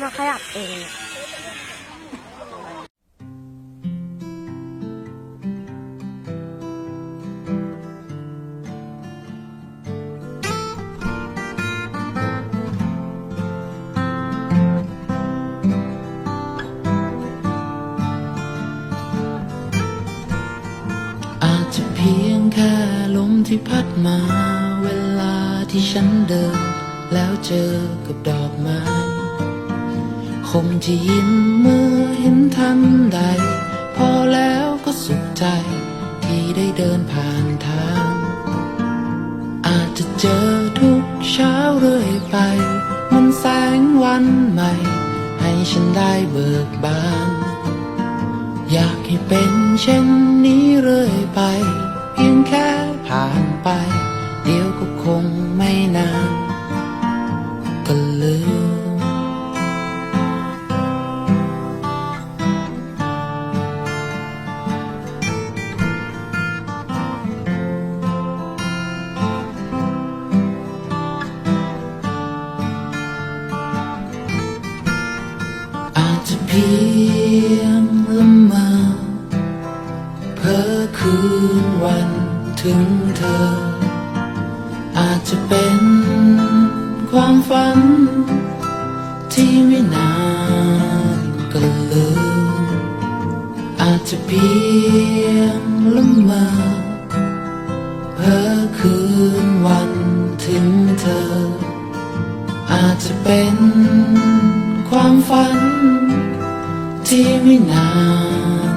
มาขยับเองอาจจะเพียงแค่ลมที่พัดมา เวลาที่ฉันเดิน แล้วเจอกับดอกไม้ คงจะยิ้มเมื่อเห็นทันใด พอแล้วก็สุขใจ ที่ได้เดินผ่านทาง อาจจะเจอทุกเช้าเรื่อยไป มันแสงวันใหม่ ให้ฉันได้เบิกบาน อยากให้เป็นเช่นนี้เรื่อยไป เพียงแค่ผ่านไป เดี๋ยวก็คง จะเพียงละเมอเพ้อคืนวันถึงเธอ อาจจะเป็นความฝัน ที่ไม่นานก็ลืมอาจจะเพียงละเมอเพ้อคืนวันถึงเธอ อาจจะเป็นความฝัน ที่ไม่นาน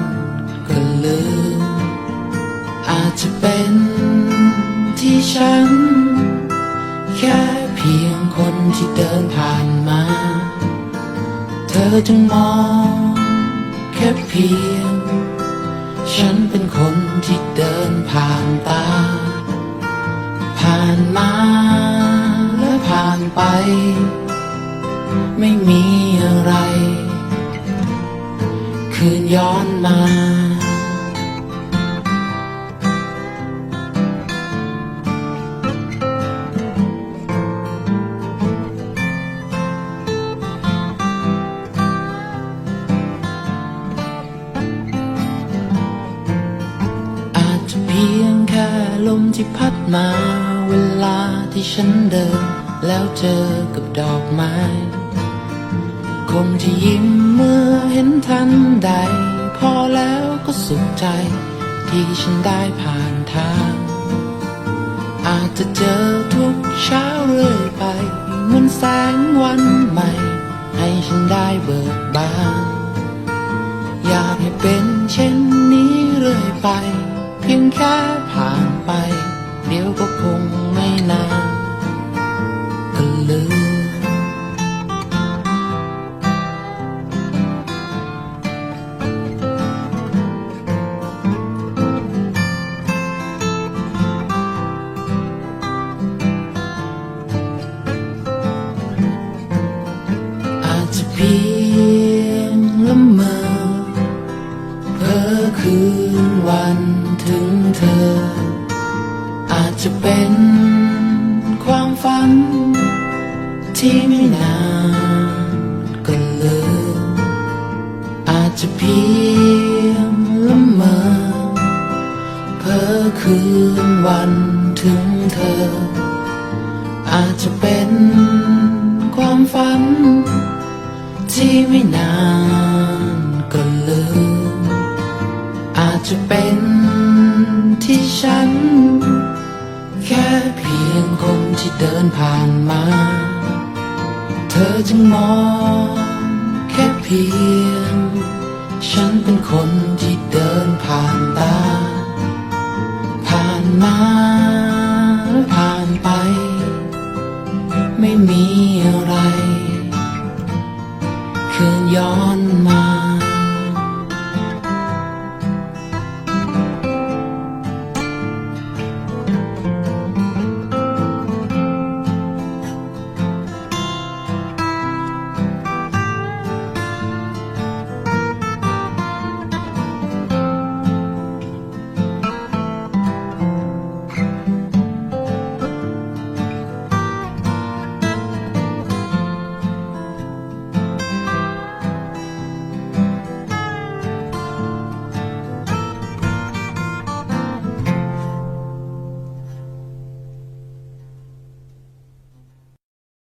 ก็ลืมอาจจะเป็นที่ฉัน แค่เพียงคนที่เดินผ่านมา เธอจึงมองแค่เพียง ฉันเป็นคนที่เดินผ่านตา ผ่านมาและผ่านไป ไม่มีอะไร ย้อนมา อาจจะเพียงแค่ลมที่พัดมา เวลาที่ฉันเดิน แล้วเจอกับดอกไม้ คงจะยิ้มเมื่อเห็นทันใด พอแล้วก็สุขใจ ที่ฉันได้ผ่านทาง อาจจะเจอทุกเช้าเรื่อยไป เหมือนแสงวันใหม่ ให้ฉันได้เบิกบาน อยากให้เป็นเช่นนี้เรื่อยไป เพียงแค่ผ่านไป เดี๋ยวก็คงไม่นานก็ลืม พ้อคืนวันถึงเธอ อาจจะเป็นความฝัน ที่ไม่นานก็ลืมอาจจะเพียงละเมอเพ้อคืนวันถึงเธอ อาจจะเป็นความฝัน ที่ไม่นานก็ลืม จะเป็นที่ฉัน แค่เพียงคนที่เดินผ่านมา เธอจึงมอง แค่เพียง ฉันเป็นคนที่เดินผ่านตา ผ่านมา